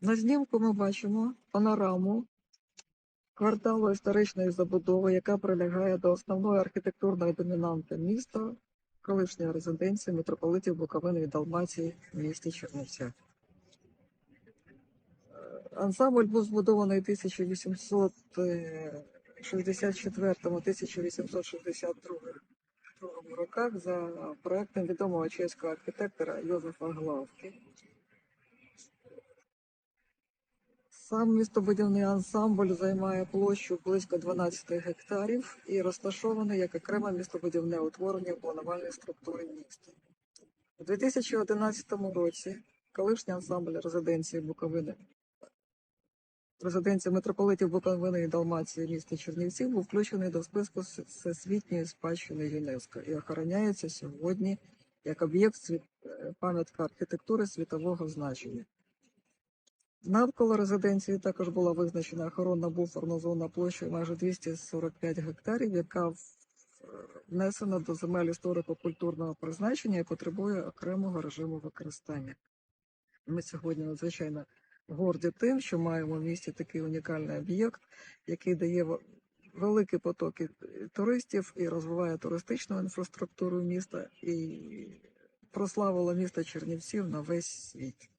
На знімку ми бачимо панораму кварталу історичної забудови, яка прилягає до основної архітектурної домінанти міста, колишньої резиденції митрополитів Буковини і Далмації в місті Чернівцях. Е, Ансамбль був збудований в 1864-1862 роках за проектом відомого чеського архітектора Йозефа Главки. Сам містобудівний ансамбль займає площу близько 12 гектарів і розташований як окреме містобудівне утворення в планувальній структурі міста. У 2011 році колишній ансамбль резиденції Буковини, резиденція митрополитів Буковини і Далмації міста Чернівців був включений до списку Всесвітньої спадщини ЮНЕСКО і охороняється сьогодні як об'єкт е, пам'ятка архітектури світового значення. Навколо резиденції також була визначена охоронна буферна зона площею майже 245 гектарів, яка внесена до земель історико-культурного призначення і потребує окремого режиму використання. Ми сьогодні надзвичайно горді тим, що маємо в місті такий унікальний об'єкт, який дає великі потоки туристів і розвиває туристичну інфраструктуру міста і прославило місто Чернівців на весь світ.